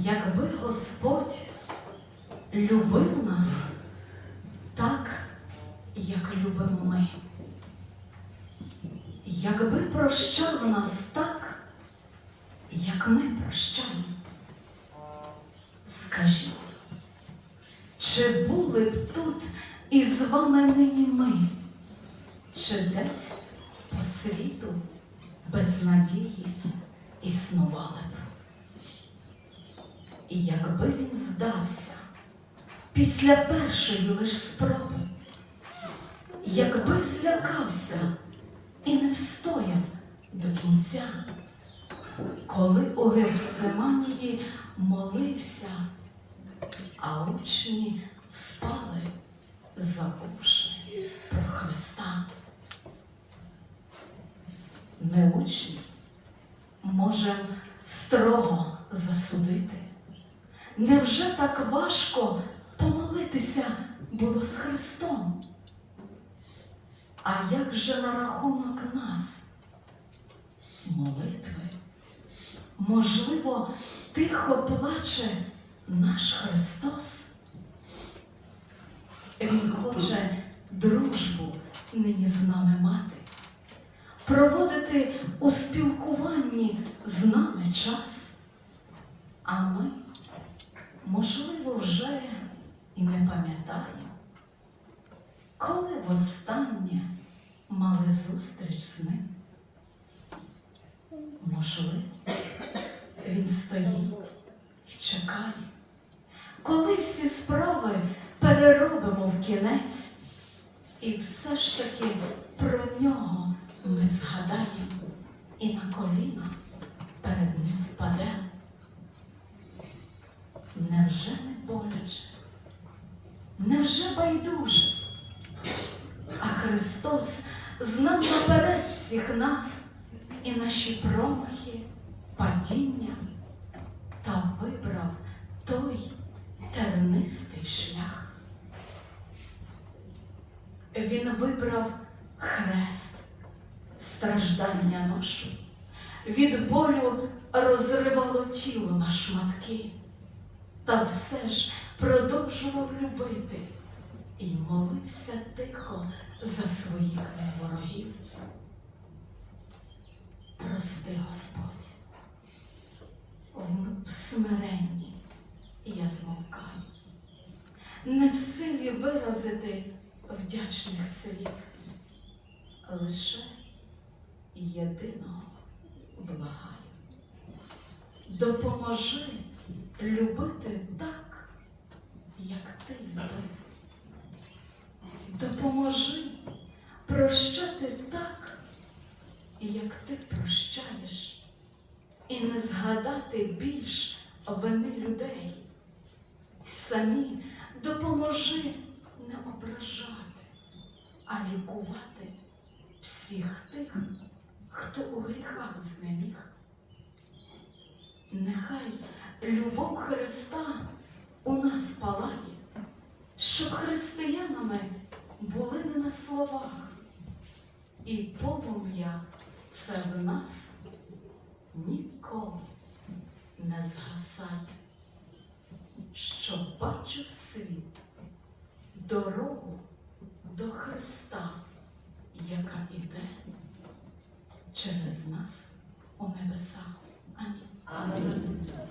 Якби Господь любив нас так, як любимо ми, якби прощав нас так, як ми прощаємо, скажіть, чи були б тут із вами нині ми, чи десь по світу без надії існували б? І якби він здався після першої лиш спроби, якби злякався і не встояв до кінця, коли у Гевсиманії молився, а учні спали, забувши про Христа. Ми учні можемо строго засудити. Невже так важко помолитися було з Христом? А як же на рахунок нас? Молитви? Можливо, тихо плаче наш Христос? Він хоче дружбу нині з нами мати, проводити у спілкуванні з нами час. А ми, можливо, вже і не пам'ятаємо, коли востаннє мали зустріч з ним. Можливо, він стоїть і чекає, коли всі справи переробимо в кінець, і все ж таки про нього ми згадаємо і на коліна перед ним впадемо. Невже не боляче? Невже байдуже? А Христос знав наперед всіх нас і наші промахи, падіння, та вибрав той тернистий шлях. Він вибрав хрест, страждання ношу, від болю розривало тіло на шматки, та все ж продовжував любити і молився тихо за своїх ворогів. Прости, Господь, в- смиренні я змовкаю, не в силі виразити вдячних слів, лише єдиного благаю. Допоможи любити так, як ти любив. Допоможи прощати так, як ти прощаєш, і не згадати більш вини людей. Самі допоможи не ображати, а лікувати всіх тих, хто у гріхах знеміг. Нехай любов Христа у нас палає, щоб християнами були не на словах, і полум'я це в нас ніколи не згасає, щоб бачив світ дорогу до Христа, яка іде через нас у небеса. Амінь. Амінь.